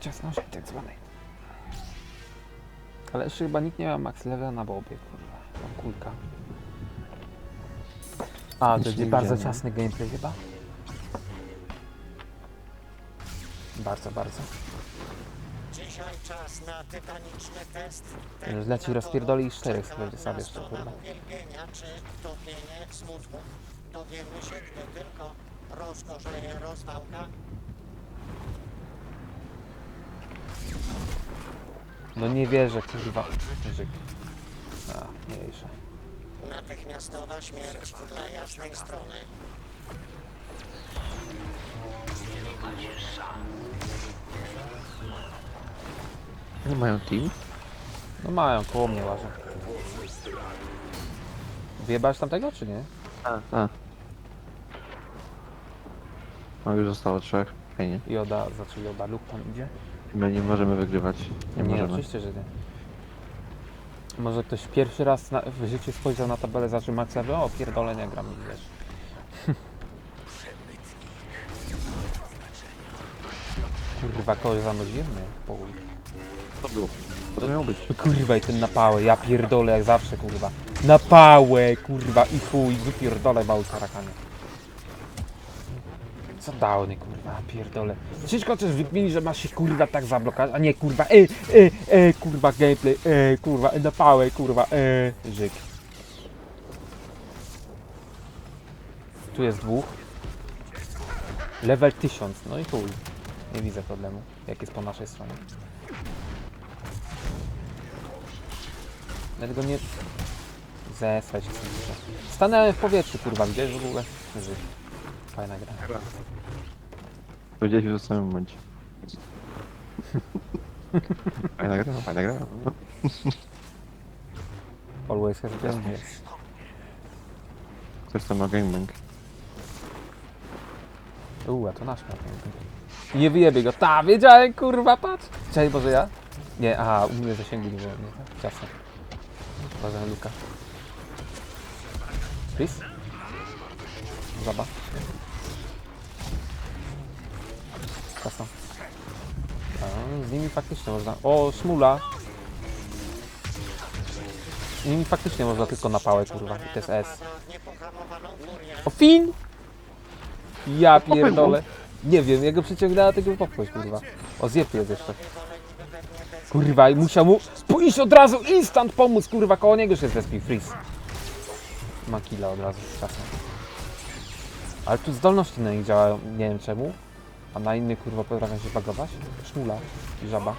Ciasności tak zwanej. Ale jeszcze chyba nikt nie ma max levela na bobie, kurwa. Mam kulka. A, to Nic będzie nie bardzo widziałem. ciasny gameplay chyba. Bardzo, bardzo. Dzisiaj czas na tytaniczny test. Już leci rozpierdoli i czterech będzie sobie jeszcze, kurwa. uwielbienia czy topienie smutku. Dowiemy się, gdy tylko rozgorzeje rozwałka. No nie wierzę, kurwa. Żyk. A, mniejsza. Natychmiastowa śmierć dla jasnej strony. Nie mają team? No mają, koło mnie łażą. Wyjebałeś tamtego, czy nie? A, a. No już zostało trzech. Fajnie. Joda, znaczy Joda, lub tam idzie? My nie możemy wygrywać. Nie, Nie, możemy. oczywiście, że nie. Może ktoś pierwszy raz na, w życiu spojrzał na tabelę, max level, o pierdolę, nie gram, wiesz. Kurwa, kogoś zanudziłem? Nie, połuj. To było. To miało być. Kurwa i ten na pałę, ja pierdolę jak zawsze kurwa. Na pałę kurwa i chuj, wypierdolę mały karakanie. Co downy kurwa, pierdolę. Ciężko też wykminić, że masz się kurwa tak zablokować, a nie kurwa e, e, e, kurwa gameplay, e, kurwa, e, na kurwa, e, żyk. Tu jest dwóch. Level 1000, no i chuj. Nie widzę problemu, jak jest po naszej stronie. Dlatego nie... Zesrać. Stanąłem w powietrzu, kurwa, gdzieś w ogóle? Żyj. Fajna gra. Powiedzieliśmy w samym momencie. Fajna gra, fajna gra. Always has been here. Ktoś tam ma gangbang. Uuu, a to nasz ma ten. Nie wyjebie go. Ta, wiedziałem, kurwa, patrz. Czekaj, może ja? Nie, aha, u mnie zasięgu nie było. Nie, tak, ciasno. Uważaj, Luka. Please? Zaba. Z nimi faktycznie można... O, szmula. Z nimi faktycznie można tylko na pałę, kurwa. I to jest S. O, fin! Ja pierdolę. Nie wiem, jego przyciągnęła tego popchłeś, kurwa. O, zjeb jest jeszcze. Kurwa, i musiał mu pójść od razu, instant pomóc, kurwa, koło niego się zrespił, freeze. Ma killa od razu, czasem. Ale tu zdolności na nich działają, nie wiem czemu. A na innych, kurwa, potrafią się bagować. Szmula i żaba.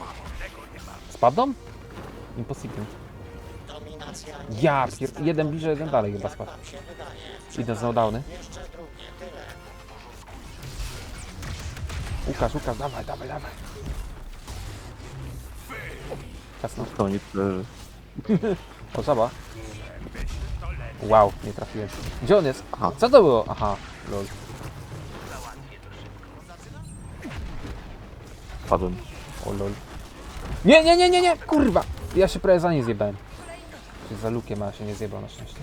Spadną? Impossible. Ja pier... Jeden bliżej, jeden dalej chyba spadł. Idę z downy. Jeszcze drugie tyle. Łukasz, Łukasz, dawaj, dawaj, dawaj. Jasno. To nic leży. O, żaba. Wow, nie trafiłem. Gdzie on jest? Aha. Co to było? Aha, lol. Padłem. O lol. Nie, nie, nie, nie, nie, kurwa! Ja się prawie za nie zjebałem. Czy za lukiem, a się nie zjebał na szczęście.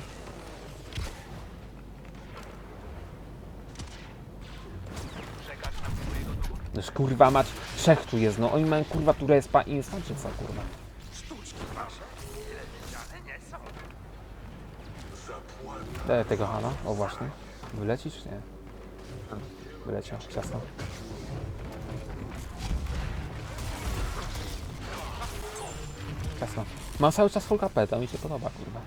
Noż kurwa mać, trzech tu jest, no oni mają kurwa tu respa instant czy co kurwa? Daj tego Hana, o właśnie. Wylecisz nie? Wyleciał, ciasno. Jasno. Mam cały czas full HP, to mi się podoba, kurwa.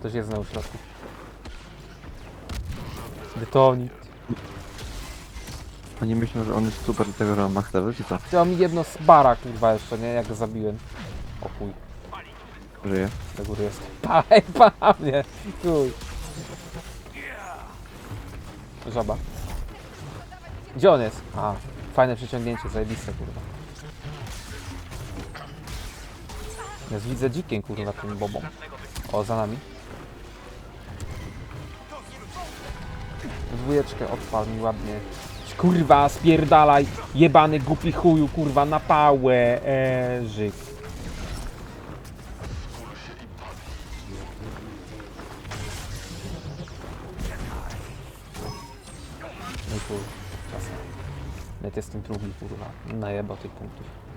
Ktoś jest znowu w środku. Detonit. Oni myślą, że on jest super do tego, że ma max level, czy co? Chciał mi jedno z bara, kurwa, jeszcze, nie? Jak go zabiłem. O chuj, Żyje. do góry jest. Paj, pa mnie! Chuj. Żaba. Gdzie on jest? A, fajne przyciągnięcie, zajebiste, kurwa. Ja widzę dzikiem, kurwa, tym bobą. O, za nami. Dwójeczkę odpal mi ładnie. Kurwa, spierdalaj, jebany głupi chuju, kurwa, na pałę, eee, żyk. chuj. Czasem. Net jestem drugi, kurwa. Najebał tych punktów.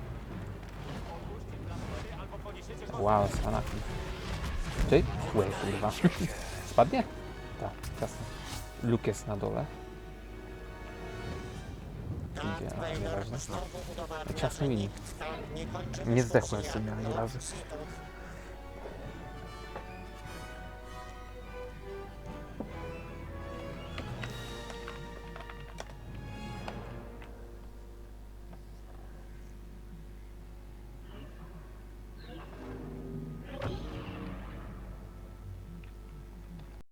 Wow, Sanakin. Czyli? Łe, kurwa. Spadnie? Tak, jasne. Luke jest na dole. Idzie, ale nieważne. Ciasny mini. nie zdechłem z tym jak ani razu.